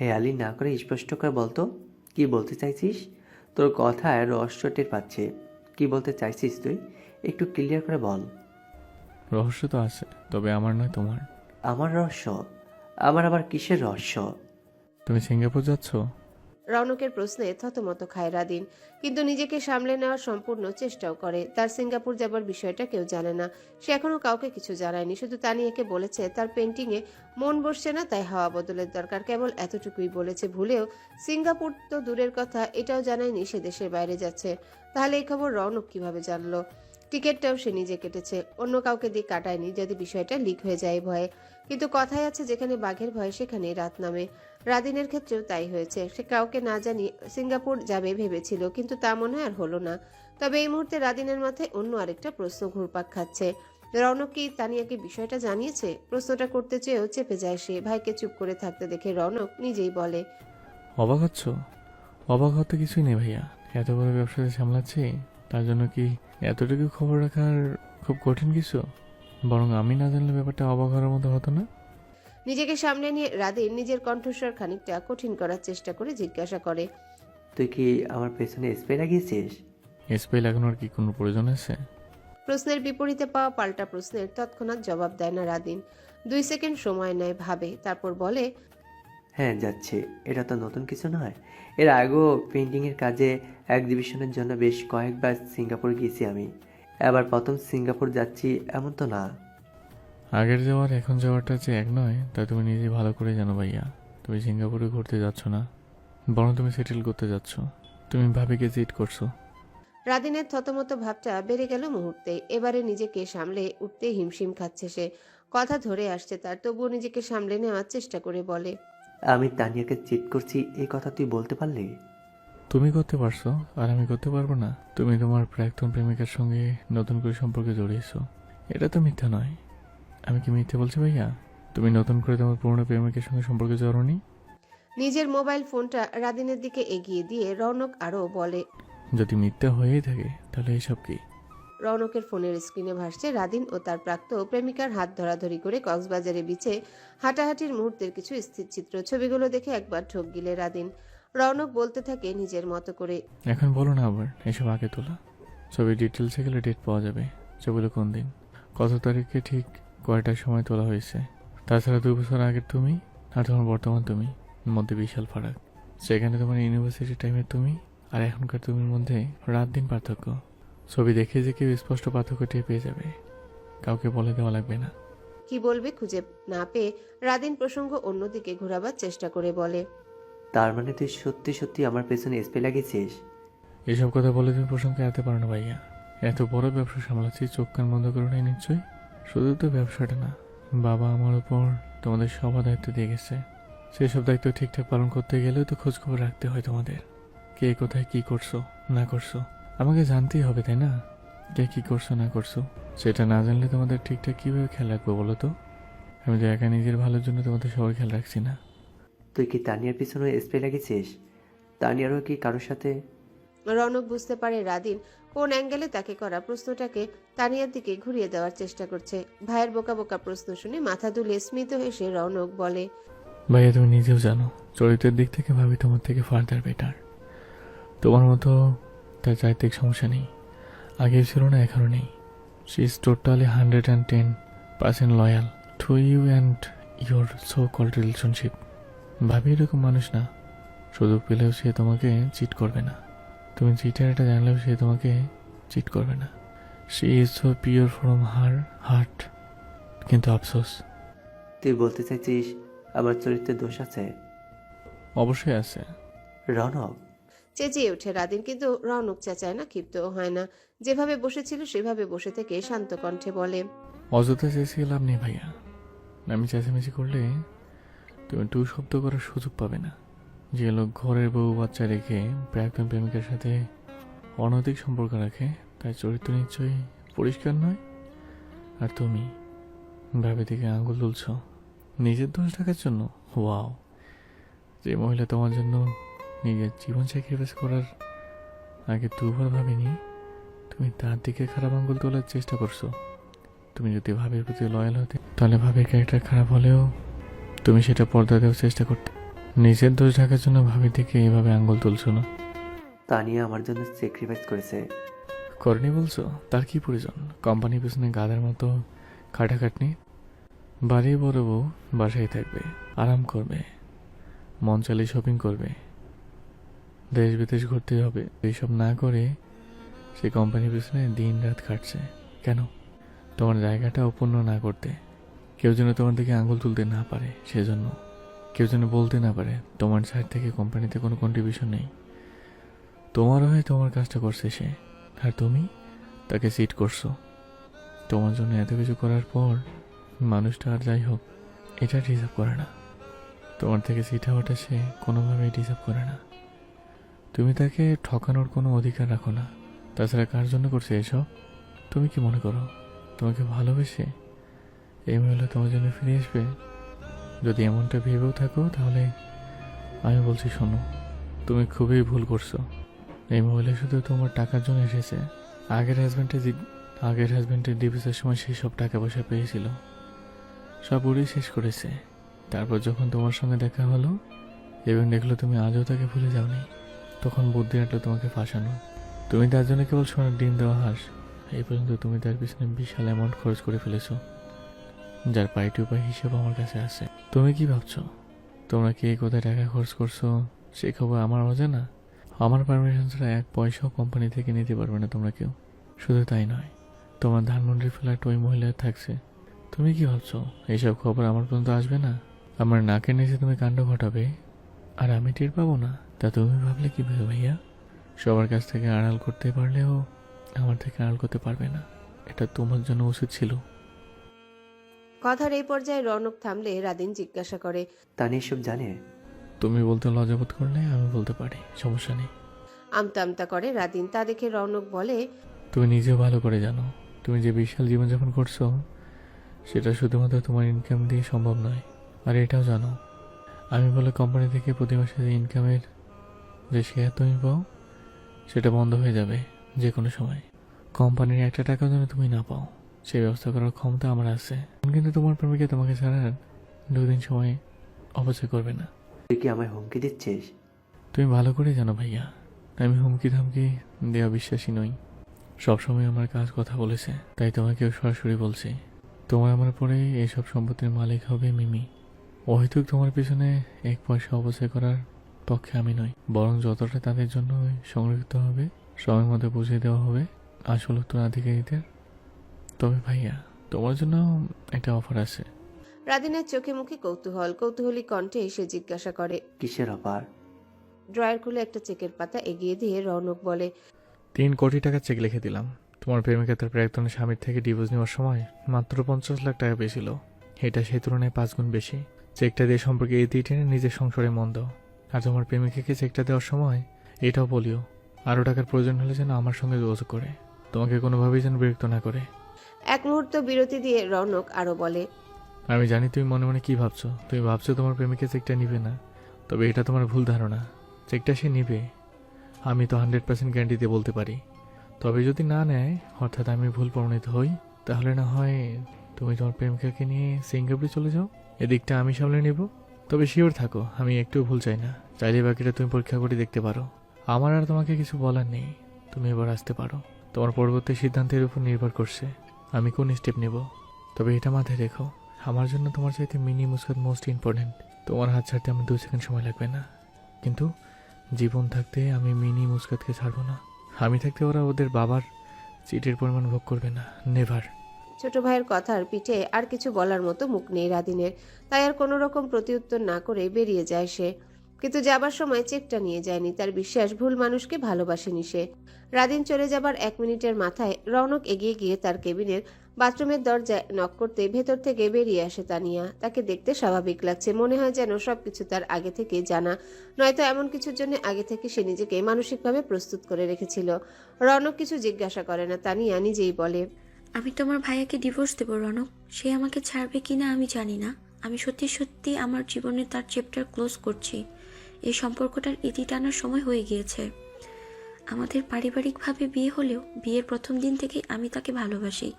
হেয়ালি না করে স্পষ্ট করে বলতো কি বলতে চাইছিস? তোর কথায় রহস্য টের পাচ্ছে। কি বলতে চাইছিস তুই? একটু ক্লিয়ার করে বল। রহস্য তো আছে তবে আমার নয় তোমার। আমার রহস্য? আমার আবার কিসের রহস্য? তুমি সিঙ্গাপুর যাচ্ছ? রৌনকের প্রশ্নে থতমত খায় রাদিন, কিন্তু নিজেকে সামলে নেওয়ার সম্পূর্ণ চেষ্টাও করে। তার সিঙ্গাপুর যাবার বিষয়টা কেউ জানে না। সে এখনও কাউকে কিছু জানায়নি, শুধু তানিয়াকে বলেছে, তার পেন্টিংয়ে মন বসছে না, তাই হাওয়া বদলের দরকার। কেবল এতটুকুই বলেছে। ভুলেও সিঙ্গাপুর তো দূরের কথা, এটাও জানায়নি সে দেশের বাইরে যাচ্ছে। তাহলে এই খবর রৌনক কীভাবে জানলো? টিকিটটাও সে নিজে কেটেছে। অন্য কাউকে দিয়ে কাটায়নি, যদি বিষয়টা লিক হয়ে যায় ভয়ে। কিন্তু কথাই আছে, যেখানে বাঘের ভয়, সেখানে রাত নামে। রাদিনের ক্ষেত্রেও তাই হয়েছে। সে কাউকে না জানি সিঙ্গাপুর যাবে ভেবেছিল, কিন্তু তা মনে আর হলো না। তবে এই মুহূর্তে রাদিনের মাথায় অন্য আরেকটা প্রশ্ন ঘুরপাক খাচ্ছে। রৌনক কি তানিয়াকে বিষয়টা জানিয়েছে? প্রশ্নটা করতে চেয়েও চেপে যায় সে। ভাইকে চুপ করে থাকতে দেখে রৌনক নিজেই বলে, অবাক হচ্ছ? অবাক হতে কিছুই নেই ভাইয়া। এত বড় ব্যবসাতে সামলাচ্ছি তার জন্য কি এতটুকু খবর রাখার খুব কঠিন কিছু? বরং আমি না জানলে ব্যাপারটা অবাক হওয়ার মতো হতো না? নিজেকে সামনে নিয়ে রাদিন নিজের কণ্ঠস্বর খানিকটা কঠিন করার চেষ্টা করে জিজ্ঞাসা করে তুই কি আমার পেছনে স্প্রে লাগিয়েছিস? স্প্রে লাগানোর কি কোনো প্রয়োজন আছে? প্রশ্নের বিপরীতে পাওয়া পাল্টা প্রশ্নের তৎক্ষণাৎ জবাব দেয় না রাদিন দুই সেকেন্ড সময় নেয় ভাবে তারপর বলে হ্যাঁ যাচ্ছে। এটা তো নতুন কিছু নয়। এর আগেও পেন্টিংয়ের কাজে এক্সিবিশনের জন্য বেশ কয়েকবার সিঙ্গাপুর গিয়েছি আমি। এবার প্রথম সিঙ্গাপুর যাচ্ছি এমন তো না। আগের যাওয়ার এখন যাওয়াটা যে এক নয় তা তুমি নিজে ভালো করে জানো ভাইয়া। তুমি সিঙ্গাপুরে ঘুরতে যাচ্ছ না বরং তুমি সেটেল করতে যাচ্ছ। তুমি ভাবিকে জিট করছ। রাদিনের থতমত ভাবটা বেড়ে গেল মুহূর্তে। এবারে নিজেকে সামলে উঠতে হিমশিম খাচ্ছে সে। কথা ধরে আসছে তার তবুও নিজেকে সামলে নেওয়ার চেষ্টা করে বলে। আমি তানিয়াকে চিট করছি এই কথা তুই বলতে পারলি? তুমি করতে পারছ আর আমি করতে পারব না। তুমি তোমার প্রাক্তন প্রেমিকার সঙ্গে নতুন করে সম্পর্কে জড়িয়েছো। এটা তো মিথ্যা নয়। আমি কি মিথ্যা বলছি ভাইয়া? তুমি নতুন করে তোমার পুরনো প্রেমিকের সঙ্গে সম্পর্কে জড়নি? নিজের মোবাইল ফোনটা রাদিনের দিকে এগিয়ে দিয়ে রৌনক আরও বলে যদি মিথ্যা হয়েই থাকে তাহলে এইসব কি? রৌনকের ফোনের স্ক্রিনে ভাসছে রাদিন ও তার প্রাক্ত প্রেমিকার হাত ধরাধরি করে কক্সবাজারে বিচে হাঁটাহাঁটির মুহূর্তের কিছু স্থির চিত্র। ছবিগুলো দেখে একবার ঠোক গিলে রাদিন। রৌনক বলতে থাকে, নিজের মতো করে। এখন বলো না আবার, এসব আগে তোলা। ছবি ডিটেলসে গেলে ডেট পাওয়া যাবে। ছবিগুলো কোন দিন? কত তারিখে ঠিক কয়টার সময় তোলা হয়েছে? তাছাড়া দু বছর আগের তুমি আর তোমার বর্তমান তুমি? মধ্যে বিশাল ফারাক। সেখানে তোমার ইউনিভার্সিটি টাইমে তুমি আর এখনকার তুমির মধ্যে রাত দিন পার্থক্য। ছবি দেখে যে কেউ স্পষ্ট পার্থক্য টের পেয়ে যাবে। কাউকে বলে দেওয়া লাগবে না। কি বলবে খুঁজে না পেয়ে রাদিন প্রসঙ্গ অন্যদিকে ঘোরাবার চেষ্টা করে বলে। তার মানে তুই সত্যি সত্যি আমার পেছনে স্প্রে লাগিয়েছিস? এসব কথা বলে তুমি প্রশংসা এতে পারো না ভাইয়া। এত বড় ব্যবসা সামলাচ্ছি চোখ কান বন্ধ করে নাই নিশ্চয়ই? শুধু তো ব্যবসাটা না বাবা আমার উপর তোমাদের সবার দায়িত্ব দিয়ে গেছে। সেসব দায়িত্ব ঠিকঠাক পালন করতে গেলেও তো খোঁজ খবর রাখতে হয় তোমাদের। কে কোথায় কি করছ না করছ আমাকে জানতেই হবে তাই না? কে কি করছ না করছ? সেটা না জানলে তোমাদের ঠিকঠাক কীভাবে খেয়াল রাখব বলো তো? আমি তো একা নিজের ভালোর জন্য তোমাদের সবাই খেয়াল রাখছি না। তুই কি তানিয়ার পিছনে স্প্রে লাগিয়েছিস? তানিয়ারও কি কারোর সাথে? রৌনক বুঝতে পারে রাদিন কোন অ্যাঙ্গেলে তাকে করা প্রশ্নটাকে তানিয়ার দিকে ঘুরিয়ে দেওয়ার চেষ্টা করছে। ভাইয়ের বোকা বোকা প্রশ্ন শুনে মাথা দুলে স্মিত হেসে রৌনক বলে ভাইয়া তুমি নিজেও জানো চরিত্রের দিক থেকে ভাবি তোমার থেকে ফার্দার বেটার। তোমার মতো তার চারিত্রিক সমস্যা নেই। আগেও ছিল না এখনও নেই। She is totally hundred and ten percent loyal to you and your so called relationship ভাবি এরকম মানুষ না। শুধু পেলেও সে তোমাকে চিট করবে না। তুমি চিটের এটা জানলেও সে তোমাকে চিট করবে না। She is so pure from her heart কিন্তু আফসোস। তুই বলতে চাইছিস আমার চরিত্রে দোষ আছে? অবশ্যই আছে। রনক চেঁচিয়ে ওঠে রাদিন কিন্তু রৌনক চেঁচায় না ক্ষিপ্তও হয় না। যেভাবে বসেছিল, সেভাবে বসে থেকে শান্ত কণ্ঠে বলে, অযথা চেঁচিয়ে লাভ নেই ভাইয়া। আমি চেঁচামেচি করলে তুমি টু শব্দ করার সুযোগ পাবে না। যে লোক ঘরের বউ বাচ্চা রেখে প্রাক্তন প্রেমিকার সাথে অনৈতিক সম্পর্ক রাখে, তার চরিত্র নিশ্চয়ই পরিষ্কার নয়? আর তুমি ভাবে থেকে আঙুল তুলছ। নিজের দোষ ঢাকার জন্য? ওয়াও। যে মহিলা তোমার জন্য নিজের জীবন স্যাক্রিফাইস করার আগে দুবার ভাবিনি তুমি তার দিকে খারাপ আঙ্গুল তোলার চেষ্টা করছ। তুমি যদি ভাবের প্রতি লয়াল হতে তাহলে ভাবের ক্যারেক্টার খারাপ হলেও তুমি সেটা পর্দা দেওয়ার চেষ্টা করতে। নিজের দোষ ঢাকার জন্য ভাবি দিকে এভাবে আঙ্গুল তুলছো না। তানিয়া আমার জন্য স্যাক্রিফাইস করেছে। করেনি বলছো? তার কি প্রয়োজন? কোম্পানির পিছনে গাধার মতো খাটাখাটনি? বাড়ি বড় বউ বাসায় থাকবে আরাম করবে মন চালিয়ে শপিং করবে। দেশ বিদেশ ঘুরতে হবে। এইসব না করে সে কোম্পানির পিছনে দিন রাত খাটছে। কেন? তোমার জায়গাটা অপূর্ণ না করতে। কেউ যেন তোমার দিকে আঙুল তুলতে না পারে সেজন্য। কেউ যেন বলতে না পারে, তোমার সাইড থেকে কোম্পানিতে কোনো কন্ট্রিবিউশন নেই। তোমার হয়ে তোমার কাজটা করছে সে। আর তুমি? তাকে সিট করছ। তোমার জন্য এত কিছু করার পর মানুষটা আর যাই হোক, এটা ডিজার্ভ করে না। তোমার থেকে সিট হওয়াটা সে কোনোভাবেই ডিজার্ভ করে না। তুমি তাকে ঠকানোর কোনো অধিকার রাখো না। তাছাড়া কার জন্য করছে এসব? তুমি কি মনে করো? তোমাকে ভালোবেসে এই মহিলা তোমার জন্য ফিরে আসবে? যদি এমনটা ভেবেও থাকো, তাহলে আমি বলছি শোনো, তুমি খুবই ভুল করছ। এই মহিলা শুধু তোমার টাকার জন্য এসেছে। আগের হাজব্যান্ডের আগের হাজব্যান্ডের ডিভোর্সের সময় সেই সব টাকা পয়সা পেয়েছিল। সব উড়িয়ে শেষ করেছে। তারপর যখন তোমার সঙ্গে দেখা হলো, এবং দেখল তুমি আজও তাকে ভুলে যাওনি তখন বুদ্ধি আটলো তোমাকে ফাঁসানো। তুমি তার জন্য কেবল সোনার ডিম দেওয়া হাস। এই পর্যন্ত তুমি তার পিছনে বিশাল অ্যামাউন্ট খরচ করে ফেলেছো, যার পাইটি উপায় হিসেব আমার কাছে আছে। তুমি কি ভাবছ? তোমরা কে কোথায় টাকা খরচ করছ? সে খবর আমার অজানা? আমার পারমিশন ছাড়া এক পয়সাও কোম্পানি থেকে নিতে পারবে না তোমরা কেউ। শুধু তাই নয়, তোমার ধানমন্ডির ফ্ল্যাট ওই মহিলার থাকছে। তুমি কি ভাবছ? এইসব খবর আমার পর্যন্ত আসবে না? আমার নাকের নিচে তুমি কাণ্ড ঘটাবে, আর আমি টের পাবো না? তা তুমি ভাবলে কি ভেবে ভাইয়া? সবার কাছ থেকে আড়াল করতে পারলেও আমার থেকে আড়াল করতে পারবে না। এটা তোমার জন্য উচিত ছিল। কথার এই পর্যায়ে রৌনক থামলে রাদিন জিজ্ঞাসা করে তানিয়া এসব জানে? তুমি বলতে লজ্জাবোধ করলে আমি বলতে পারি সমস্যা নেই। আমতা আমতা করে রাদিন তা দেখে রৌনক বলে তুমি নিজেও ভালো করে জানো তুমি যে বিশাল জীবনযাপন করছ সেটা শুধুমাত্র তোমার ইনকাম দিয়ে সম্ভব নয়। আর এটাও জানো আমি বলে কোম্পানি থেকে প্রতি মাসে যে ইনকামের যে শেয়ার তুমি পাও সেটা বন্ধ হয়ে যাবে যে কোনো সময়। কোম্পানির একটা টাকা যেন তুমি না পাও সেই ব্যবস্থা করার ক্ষমতা আমার আছে। কিন্তু তোমার প্রেমিকা তোমাকে ছাড়া দুদিন সময় অপচয় করবে না। তুই কি আমায় হুমকি দিচ্ছিস? তুমি ভালো করে জানো ভাইয়া আমি হুমকি ধামকি দেওয়া বিশ্বাসী নই। সবসময় আমার কাজ কথা বলেছে তাই তোমাকেও সরাসরি বলছি। তোমার আমার পরে এইসব সম্পত্তির মালিক হবে মিমি। অহেতুক তোমার পিছনে এক পয়সা অপচয় করার পক্ষে আমি নই বরং যতটা তাদের জন্য সংরক্ষিত হবে সময় মতো বুঝিয়ে দেওয়া হবে আসল উত্তরাধিকারীদের। তবে ভাইয়া তোমার জন্য একটা অফার আছে। রাদিনের চোখে মুখে কৌতূহল কৌতূহলী কণ্ঠে এসে জিজ্ঞাসা করে কিসের অফার? ড্রয়ার খুলে একটা চেকের পাতা এগিয়ে দিয়ে রৌনক বলে তিন কোটি টাকা চেক লিখে দিলাম। তোমার প্রেমিকা তার প্রাক্তন স্বামীর থেকে ডিভোর্স নেওয়ার সময় মাত্র পঞ্চাশ লাখ টাকা পেয়েছিল এটা সেই তুলনায় পাঁচ গুণ বেশি। চেকটা দিয়ে সম্পর্কে এই দিয়ে টেনে নিজের সংসারে মন দাও। আর তোমার প্রেমিকাকে চেকটা দেওয়ার সময় এটাও বলিও। আরও টাকার প্রয়োজন হলে যেন আমার সঙ্গে যোগাযোগ করে। তোমাকে কোনোভাবেই যেন বিরক্ত না করে। এক মুহূর্ত বিরতি দিয়ে রৌনক আরও বলে আমি জানি তুমি মনে মনে কি ভাবছ। তুমি ভাবছ তোমার প্রেমিকা চেকটা নিবে না। তবে এটা তোমার ভুল ধারণা। চেকটা সে নিবে। আমি তো হান্ড্রেড পার্সেন্ট গ্যারান্টি দিয়ে বলতে পারি। তবে যদি না নেয় অর্থাৎ আমি ভুল প্রমাণিত হই তাহলে না হয় তুমি তোমার প্রেমিকাকে নিয়ে সিঙ্গাপুরে চলে যাও। এদিকটা আমি সামলে নেব। তবে শিওর থাকো, আমি একটু ভুল চাই না। চাইলে বাকিটা তুমি পরীক্ষা করে দেখতে পারো। আমার আর তোমাকে কিছু বলার নেই। তুমি এবার আসতে পারো। তোমার পরবর্তী সিদ্ধান্তের উপর নির্ভর করছে। আমি কোন স্টেপ নেব? তবে এটা মাথায় রেখো, আমার জন্য তোমার চাইতে মিনি মুস্কাত মোস্ট ইম্পর্টেন্ট তোমার হাত ছাড়তে আমার দু সেকেন্ড সময় লাগবে না। কিন্তু জীবন থাকতে আমি মিনি মুস্কাতকে ছাড়বো না। আমি থাকতে ওরা ওদের বাবার চিটের পরিমাণ ভোগ করবে না। নেভার ছোট ভাইয়ের কথার পিঠে আর কিছু বলার মতো মুখ নেই রাদিনের। তাই আর কোনো রকম প্রতিউত্তর না করে বেরিয়ে যায় সে। কিন্তু যাবার সময় চেকটা নিয়ে যায়নি, তার বিশ্বাস ভুল মানুষকে ভালোবাসেনি সে। রাদিন চলে যাবার এক মিনিটের মাথায় রৌনক এগিয়ে গিয়ে তার কেবিনের বাথরুমের দরজায় নক করতে ভেতর থেকে বেরিয়ে আসে তানিয়া। তাকে দেখতে স্বাভাবিক লাগছে, মনে হয় যেন সবকিছু তার আগে থেকে জানা। নয়তো এমন কিছুর জন্য আগে থেকে সে নিজেকে মানসিকভাবে প্রস্তুত করে রেখেছিল। রৌনক কিছু জিজ্ঞাসা করে না, তানিয়া নিজেই বলে আমি তোমার ভাইয়াকে ডিভোর্স দেবো, রনক। সে আমাকে ছাড়বে কি না আমি জানি না। আমি সত্যি সত্যি আমার জীবনে তার চ্যাপ্টার ক্লোজ করছি। এই সম্পর্কটার ইতি টানার সময় হয়ে গিয়েছে। আমাদের পারিবারিকভাবে বিয়ে হলেও বিয়ের প্রথম দিন থেকে আমি তাকে ভালোবাসি।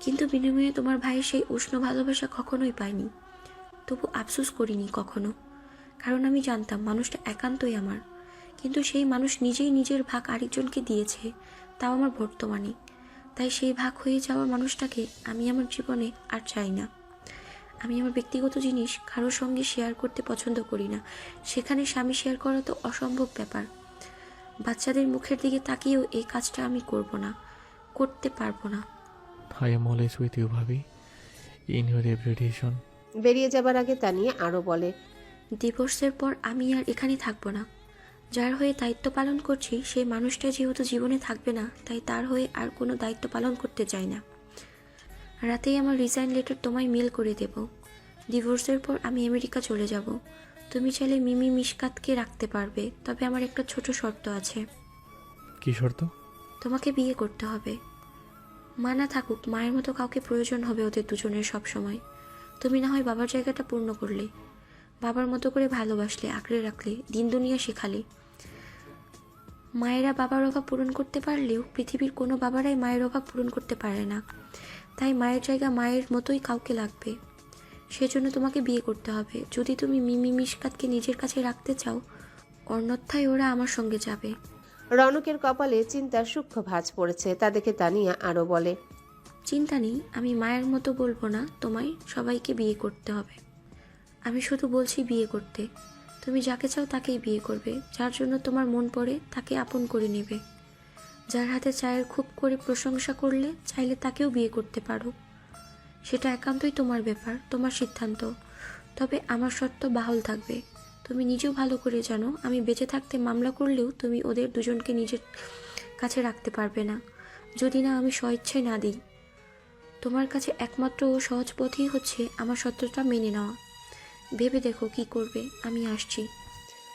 কিন্তু বিনিময়ে তোমার ভাইয়ের সেই উষ্ণ ভালোবাসা কখনোই পাইনি। তবু আফসোস করিনি কখনো। কারণ আমি জানতাম মানুষটা একান্তই আমার। কিন্তু সেই মানুষ নিজেই নিজের ভাগ আরেকজনকে দিয়েছে, তাও আমার বর্তমানে। তাই সেই ভাগ হয়ে যাওয়া মানুষটাকে আমি আমার জীবনে আর চাই না। আমি আমার ব্যক্তিগত জিনিস কারোর সঙ্গে শেয়ার করতে পছন্দ করি না। সেখানে স্বামী শেয়ার করা তো অসম্ভব ব্যাপার। বাচ্চাদের মুখের দিকে তাকিয়েও এই কাজটা আমি করব না করতে পারব না। I am always with you ভাবি ইন ইউর এভরি ডিসিশন বেরিয়ে যাবার আগে তানিয়া আরও বলে ডিভোর্সের পর আমি আর এখানে থাকব না। যার হয়ে দায়িত্ব পালন করছি সেই মানুষটা যেহেতু জীবনে থাকবে না তাই তার হয়ে আর কোনো দায়িত্ব পালন করতে চাই না। রাতেই আমার রিজাইন লেটার তোমায় মেল করে দেব। ডিভোর্সের পর আমি আমেরিকা চলে যাব। তুমি চাইলে মিমি মিশকাতকে রাখতে পারবে তবে আমার একটা ছোট শর্ত আছে। কি শর্ত? তোমাকে বিয়ে করতে হবে। মা না থাকুক মায়ের মতো কাউকে প্রয়োজন হবে ওদের দুজনের সব সময় তুমি না হয় বাবার জায়গাটা পূর্ণ করলে। বাবার মতো করে ভালোবাসলে আঁকড়ে রাখলে দিন দুনিয়া শেখালে। মায়েরা বাবার অভাব পূরণ করতে পারলেও পৃথিবীর কোনো বাবারাই মায়ের অভাব পূরণ করতে পারে না। তাই মায়ের জায়গা মায়ের মতোই কাউকে লাগবে। সেজন্য তোমাকে বিয়ে করতে হবে। যদি তুমি মিমি মিশকাতকে নিজের কাছে রাখতে চাও অন্যথায় ওরা আমার সঙ্গে যাবে। রৌনকের কপালে চিন্তার সূক্ষ্ম ভাঁজ পড়েছে তা দেখে তানিয়া আরও বলে চিন্তা নেই আমি মায়ের মতো বলব না তোমায় সবাইকে বিয়ে করতে হবে। আমি শুধু বলছি বিয়ে করতে। তুমি যাকে চাও তাকেই বিয়ে করবে। যার জন্য তোমার মন পড়ে তাকে আপন করে নেবে। যার হাতে চায়ের খুব করে প্রশংসা করলে চাইলে তাকেও বিয়ে করতে পারো। সেটা একান্তই তোমার ব্যাপার, তোমার সিদ্ধান্ত। তবে আমার শর্ত বাহল থাকবে। তুমি নিজেও ভালো করে জানো, আমি বেঁচে থাকতে মামলা করলেও তুমি ওদের দুজনকে নিজের কাছে রাখতে পারবে না। যদি না আমি স্বইচ্ছায় না দিই। তোমার কাছে একমাত্র সহজ পথই হচ্ছে আমার সত্যটা মেনে নেওয়া। ভেবে দেখো কি করবে, আমি আসছি।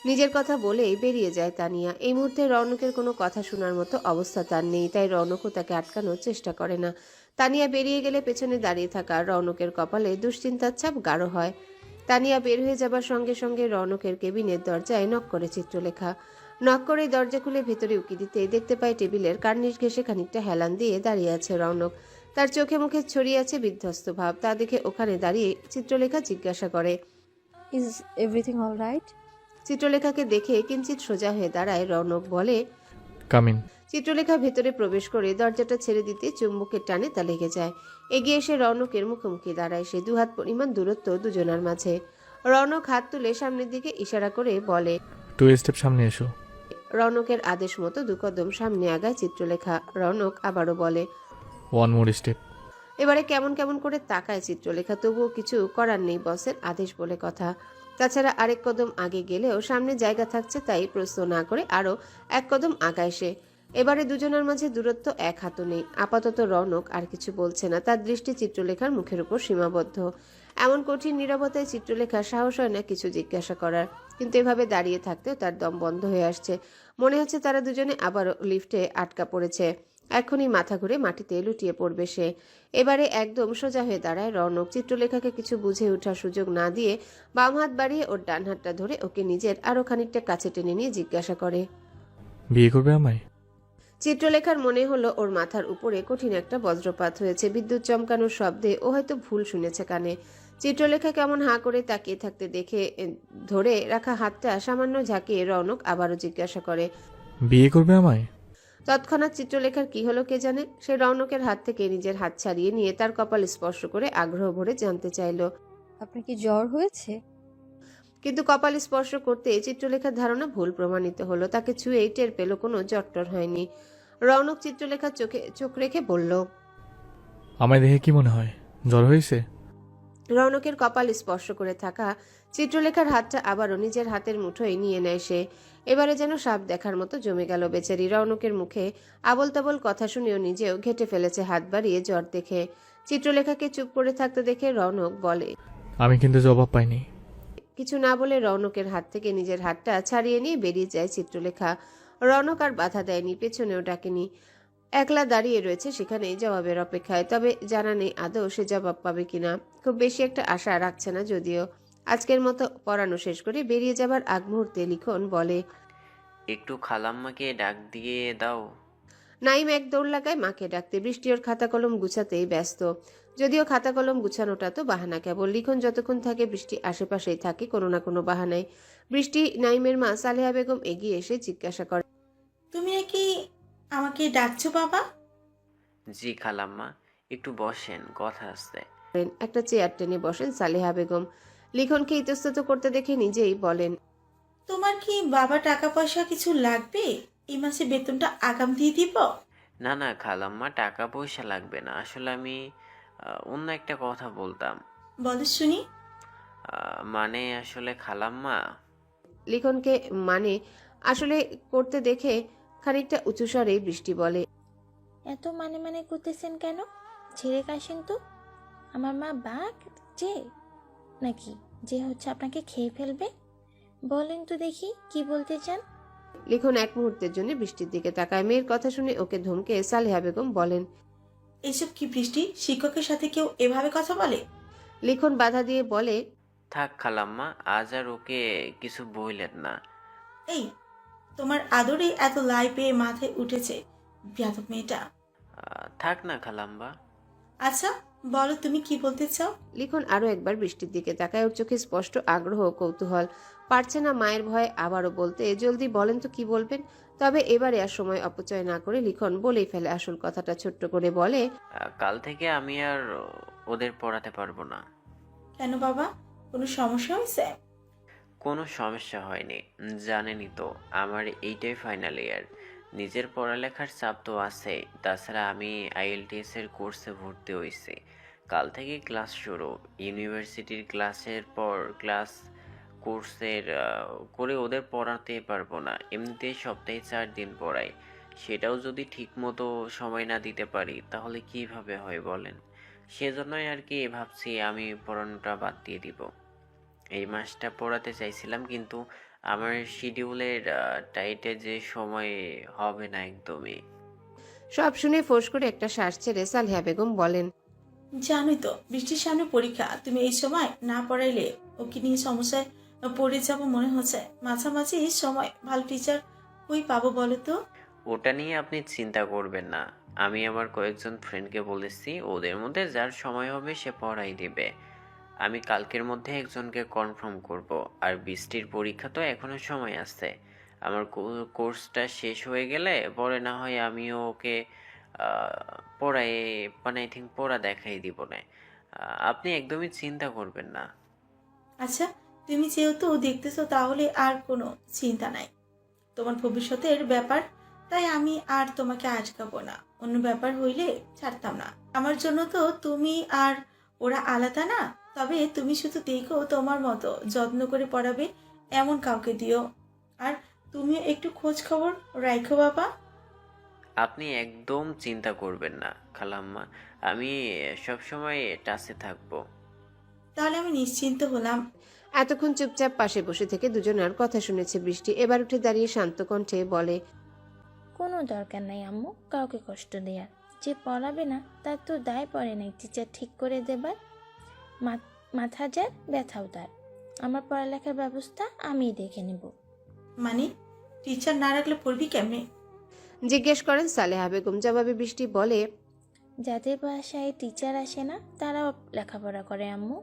নিজের কথা বলেই বেরিয়ে যায় তানিয়া। এই মুহূর্তে রৌনকের কোনো কথা শোনার মতো অবস্থা তার নেই, তাই রৌনকও তাকে আটকানোর চেষ্টা করে না। তানিয়া বেরিয়ে গেলে পেছনে দাঁড়িয়ে থাকা রৌনকের কপালে দুশ্চিন্তার ছাপ গাঢ় হয়। তানিয়া বের হয়ে যাবার সঙ্গে সঙ্গে রৌনকের কেবিনের দরজায় নক করে চিত্রলেখা। নক করে দরজা খুলে ভেতরে উকি দিতে দেখতে পায় টেবিলের কার্নিশ ঘেসে খানিকটা হেলান দিয়ে দাঁড়িয়ে আছে রৌনক। তার চোখে মুখে ছড়িয়ে আছে বিধ্বস্ত ভাব। তা দেখে ওখানে দাঁড়িয়ে চিত্রলেখা জিজ্ঞাসা করে Is এভরিথিং অল রাইট চিত্রলেখাকে দেখে কিঞ্চিত সোজা হয়ে দাঁড়ায় রৌনক বলে কামিন চিত্রলেখা ভেতরে প্রবেশ করে দরজাটা ছেড়ে দিতে চুম্বকের টানে তা লেগে যায়। এগিয়ে এসে রৌনকের মুখোমুখি দাঁড়ায় সে দুহাত পরিমাণ দূরত্ব দুজনার মাঝে। রৌনক হাত তুলে সামনের দিকে ইশারা করে বলে টু স্টেপ সামনে এসো। রৌনকের আদেশ মতো দুকদম সামনে আগায় চিত্রলেখা। রৌনক আবারও বলে ওয়ান মোর স্টেপ এবারে কেমন কেমন করে তাকায় চিত্রলেখা, তবুও কিছু করার নেই বসের আদেশ বলে কথা। তাছাড়া আরেক কদম আগে গেলেও সামনে জায়গা থাকছে তাই প্রশ্ন না করে আরও এক কদম আগায় সে। এবারে দুজনের মাঝে দূরত্ব এক হাতও নেই। আপাতত রনক আর কিছু বলছে না। তার দৃষ্টি চিত্রলেখার মুখের উপর সীমাবদ্ধ। এমন কঠিন নীরবতায় চিত্রলেখা সাহস হয় না কিছু জিজ্ঞাসা করার। কিন্তু এভাবে দাঁড়িয়ে থাকতেও তার দম বন্ধ হয়ে আসছে। মনে হচ্ছে তারা দুজনে আবারও লিফটে আটকা পড়েছে। এখনই মাথা ঘুরে মাটিতে লুটিয়ে পড়বে সে। এবারে একদম সোজা হয়ে দাঁড়ায় রৌনক চিত্রলেখাকে কিছু বুঝে ওঠার সুযোগ না দিয়ে বাম হাত বাড়িয়ে ওর ডান হাতটা ধরে ওকে নিজের আরও খানিকটা কাছে টেনে নিয়ে জিজ্ঞাসা করে। বিয়ে করবে আমায়? চিত্রলেখার মনে হলো ওর মাথার উপরে কঠিন একটা বজ্রপাত হয়েছে। বিদ্যুৎ চমকানোর শব্দে ও হয়তো ভুল শুনেছে কানে। চিত্রলেখা কেমন হাঁ করে তাকিয়ে থাকতে দেখে ধরে রাখা হাতটা সামান্য ঝাঁকিয়ে রৌনক আবারও জিজ্ঞাসা করে বিয়ে করবে আমায়? তৎক্ষণাৎ চিত্রলেখার কি হলো কে জানে? সে রৌনকের হাত থেকে নিজের হাত ছাড়িয়ে নিয়ে তার কপাল স্পর্শ করে আগ্রহ ভরে জানতে চাইলো। আপনার কি জ্বর হয়েছে? কিন্তু কপাল স্পর্শ করতে চিত্রলেখার ধারণা ভুল প্রমাণিত হলো। তাকে ছুঁয়েই টের পেল কোনো জট্টর হয়নি। রৌনক চিত্রলেখার চোখে চোখ রেখে বলল আমায় দেখে কি মনে হয়? জ্বর হয়েছে? রৌনকের কপাল স্পর্শ করে থাকা চিত্রলেখার হাতটা আবারও নিজের হাতের মুঠোয় নিয়ে নেয় সে। এবারে যেন সাপ দেখার মতো জমে গেল বেচারি রৌনকের মুখে। আবল তাবল কথা শুনেও নিজেও ঘেটে ফেলেছে হাত বাড়িয়ে জ্বর দেখে। চিত্রলেখাকে চুপ করে থাকতে দেখে রৌনক বলে আমি কিন্তু জবাব পাইনি। কিছু না বলে রৌনকের হাত থেকে নিজের হাতটা ছাড়িয়ে নিয়ে বেরিয়ে যায় চিত্রলেখা। রৌনক আর বাধা দেয়নি পেছনেও ডাকেনি। একলা দাঁড়িয়ে রয়েছে সেখানে জবাবের অপেক্ষায় তবে জানা নেই আদৌ সে জবাব পাবে কিনা। খুব বেশি একটা আশা রাখছে না যদিও। আজকের মতো পড়ানো শেষ করে বেরিয়ে যাবার আগ মুহূর্তে লিখন বলে একটু খালাম্মাকে ডাক দিয়ে দাও। নাইম এক দৌড় লাগায় মাকে ডাকতে বৃষ্টি ওর খাতা কলম গুছাতেই ব্যস্ত। যদিও খাতা কলম গুছানোটা তো বাহানা কেবল লিখন যতক্ষণ থাকে বৃষ্টি আশেপাশেই থাকে কোনো না কোনো বাহানায়। বৃষ্টি নাইমের মা সালেহা বেগম এগিয়ে এসে জিজ্ঞাসা করে তুমি কি আমাকে ডাকছো বাবা? জি খালাম্মা একটু বসেন কথা আসতে একটা চেয়ার টেনে বসেন সালেহা বেগম। লিখনকে ইতস্তত করতে দেখে নিজেই বলেন তোমার কি বাবা টাকা পয়সা কিছু লাগবে? এই মাসে বেতনটা আগাম দিয়ে দিব? না না খালাম্মা টাকা পয়সা লাগবে না। আসলে আমি আহ, অন্য একটা কথা বলতাম। বলো শুনি। আহ, মানে আসলে খালাম্মা? লিখনকে মানে আসলে করতে দেখে খানিকটা উঁচু স্বরে বৃষ্টি বলে এত মানে মানে করতেছেন কেন? ছেড়ে কাশেন তো? আমার মা বাঘ যে নাকি যে হচ্ছে আপনাকে খেয়ে ফেলবে? বলেন তো দেখি কি বলতে চান? লিখন এক মুহূর্তের জন্য বৃষ্টির দিকে তাকায়। মেয়ের কথা শুনে ওকে ধমকে সালেহা বেগম বলেন এইসব কি বৃষ্টি? শিক্ষকের সাথে কেউ এভাবে কথা বলে? লিখন বাধা দিয়ে বলে থাক খালাম্মা আজ আর ওকে কিছু বইলেন না। এই তোমার আদরে এত লাই পেয়ে মাথায় উঠেছে বিয়াদব মেয়েটা। আহ, থাক না খালাম্বা আচ্ছা বলো তুমি কি বলতে চাও? লিখন আরও একবার বৃষ্টির দিকে তাকায় ওর চোখে স্পষ্ট আগ্রহ কৌতূহল। পারছে না মায়ের ভয়ে আবারও বলতে জলদি বলেন তো কি বলবেন? তবে এবারে আর সময় অপচয় না করে লিখন বলেই ফেলে আসল কথাটা ছোট্ট করে বলে কাল থেকে আমি আর ওদের পড়াতে পারব না। কেন বাবা? কোনো সমস্যা হয়েছে? কোনো সমস্যা হয়নি জানেনই তো আমার এইটাই ফাইনাল ইয়ার নিজের পড়ালেখার চাপ তো আছে, তাছাড়া আমি আইএলটিএস এর কোর্সে ভর্তি হয়েছি। কাল থেকে ক্লাস শুরু। ইউনিভার্সিটির ক্লাসের পর ক্লাস কোর্সের করে ওদের পড়াতে পারব না। এমনিতেই সপ্তাহে চার দিন পড়াই। সেটাও যদি ঠিকমতো সময় না দিতে পারি, তাহলে কীভাবে হয় বলেন? সেজন্যই আর কি ভাবছি আমি পড়ানোটা বাদ দিয়ে দিব। এই মাসটা পড়াতে চাইছিলাম, কিন্তু আমার শিডিউলের টাইটে যে সময় হবে না একদমই। সব শুনে ফোঁস করে একটা শ্বাস ছেড়ে সালেহা বেগম বলেন জানোই তো বৃষ্টির সামনে পরীক্ষা তুমি এই সময় না পড়াইলে ওকে নিয়ে সমস্যায় পড়ে যাব মনে হচ্ছে। মাঝামাঝি এই সময় ভালো টিচার কই পাবো বলো তো? ওটা নিয়ে আপনি চিন্তা করবেন না। আমি আমার কয়েকজন ফ্রেন্ডকে বলেছি ওদের মধ্যে যার সময় হবে সে পড়াই দিবে। আমি কালকের মধ্যে একজনকে কনফার্ম করব। আর বৃষ্টির পরীক্ষা তো এখনও সময় আছে। আমার কোর্সটা শেষ হয়ে গেলে পরে না হয় আমিও ওকে পড়াই মানে আই থিঙ্ক পড়া দেখাই দিব না। আপনি একদমই চিন্তা করবেন না। আচ্ছা তুমি যেহেতু দেখতেছো তাহলে আর কোনো চিন্তা নাই। তোমার ভবিষ্যতের ব্যাপার, তাই আমি আর তোমাকে আটকাবো না। অন্য ব্যাপার হইলে ছাড়তাম না। আমার জন্য তো তুমি আর ওরা আলাদা না। তবে তুমি শুধু দেখো তোমার মতো যত্ন করে পড়াবে এমন কাউকে দিও। আর তুমিও একটু খোঁজ খবর রাখো বাবা। আপনি একদম চিন্তা করবেন না খালাম্মা। আমি সবসময় টাচে থাকব। তাহলে আমি নিশ্চিন্ত হলাম। এতক্ষণ চুপচাপ পাশে বসে থেকে দুজনার কথা শুনেছে বৃষ্টি। এবার উঠে দাঁড়িয়ে শান্ত কণ্ঠে বলে কোনো দরকার নাই আম্মু কাউকে কষ্ট দেওয়ার যে পড়াবে না তার তো দায় পড়ে নাই। টিচার ঠিক করে দেবার। মাথা যার ব্যথাও তার আমার পড়ালেখার ব্যবস্থা আমিই দেখে নেব। মানে টিচার না রাখলে পড়বি কেমনে? জিজ্ঞেস করেন সালেহা বেগম। জবাবে বৃষ্টি বলে যাদের বাসায় টিচার আসে না তারাও লেখাপড়া করে আম্মু।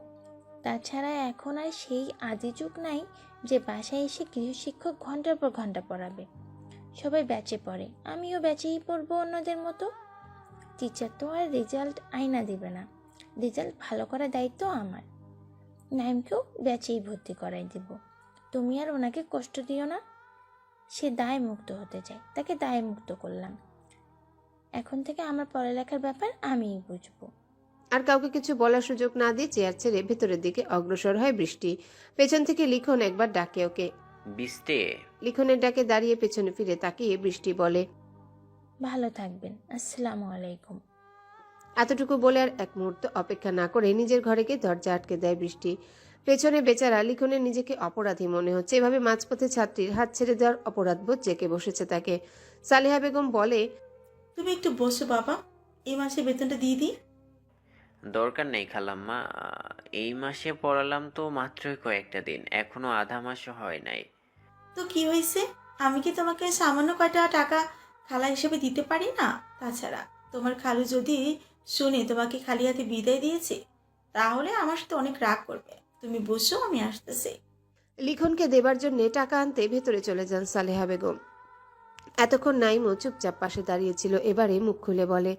তাছাড়া এখন আর সেই আদি যুগ নাই যে বাসায় এসে গৃহশিক্ষক ঘণ্টার পর ঘণ্টা পড়াবে। সবাই ব্যাচে পড়ে আমিও ব্যাচেই পড়ব অন্যদের মতো। টিচার তো আর রেজাল্ট আয়না দেবে না। রেজাল্ট ভালো করার দায়িত্ব আমার। নাইমকেও ব্যাচেই ভর্তি করাই দেব। তুমি আর ওনাকে কষ্ট দিও না। সে দায় মুক্ত হতে চায়। তাকে দায় মুক্ত করলাম। এখন থেকে আমার পড়ালেখার ব্যাপার আমিই বুঝব। আর কাউকে কিছু বলার সুযোগ না দিয়ে চেয়ার ছেড়ে ভেতরের দিকে অগ্রসর হয় বৃষ্টি। পেছন থেকে লিখন একবার ডাকে ওকে। বৃষ্টি? লিখনের ডাকে দাঁড়িয়ে পেছনে ফিরে তাকিয়ে বৃষ্টি বলে ভালো থাকবেন। আসসালামু আলাইকুম। এতটুকু বলে আর এক মুহূর্ত অপেক্ষা না করে নিজের ঘরে গিয়ে দরজা আটকে দেয় বৃষ্টি। পেছনে বেচারা লিখনের নিজেকে অপরাধী মনে হচ্ছে। এভাবে মাঝপথে ছাত্রীর হাত ছেড়ে দেওয়ার অপরাধবোধ জেকে বসেছে তাকে। সালেহা বেগম বলে তুমি একটু বসো বাবা। এই মাসে বেতনটা দিয়ে দিই? দরকার নেই খালাম্মা। এই মাসে পড়ালাম তো মাত্রই কয়েকটা দিন। এখনও আধা মাসও হয় নাই। তো কি হয়েছে? আমি কি তোমাকে সামান্য কয়টা টাকা খালা হিসেবে দিতে পারি না? তাছাড়া তোমার খালু যদি শুনে তোমাকে খালি হাতে বিদায় দিয়েছে। তাহলে আমার সাথে অনেক রাগ করবে। তুমি বসো, আমি আসতেছি। লিখনকে দেবার জন্য টাকা আনতে ভেতরে চলে যান সালেহা বেগম। এতক্ষণ নাইমও চুপচাপ পাশে দাঁড়িয়েছিল এবারে মুখ খুলে বলে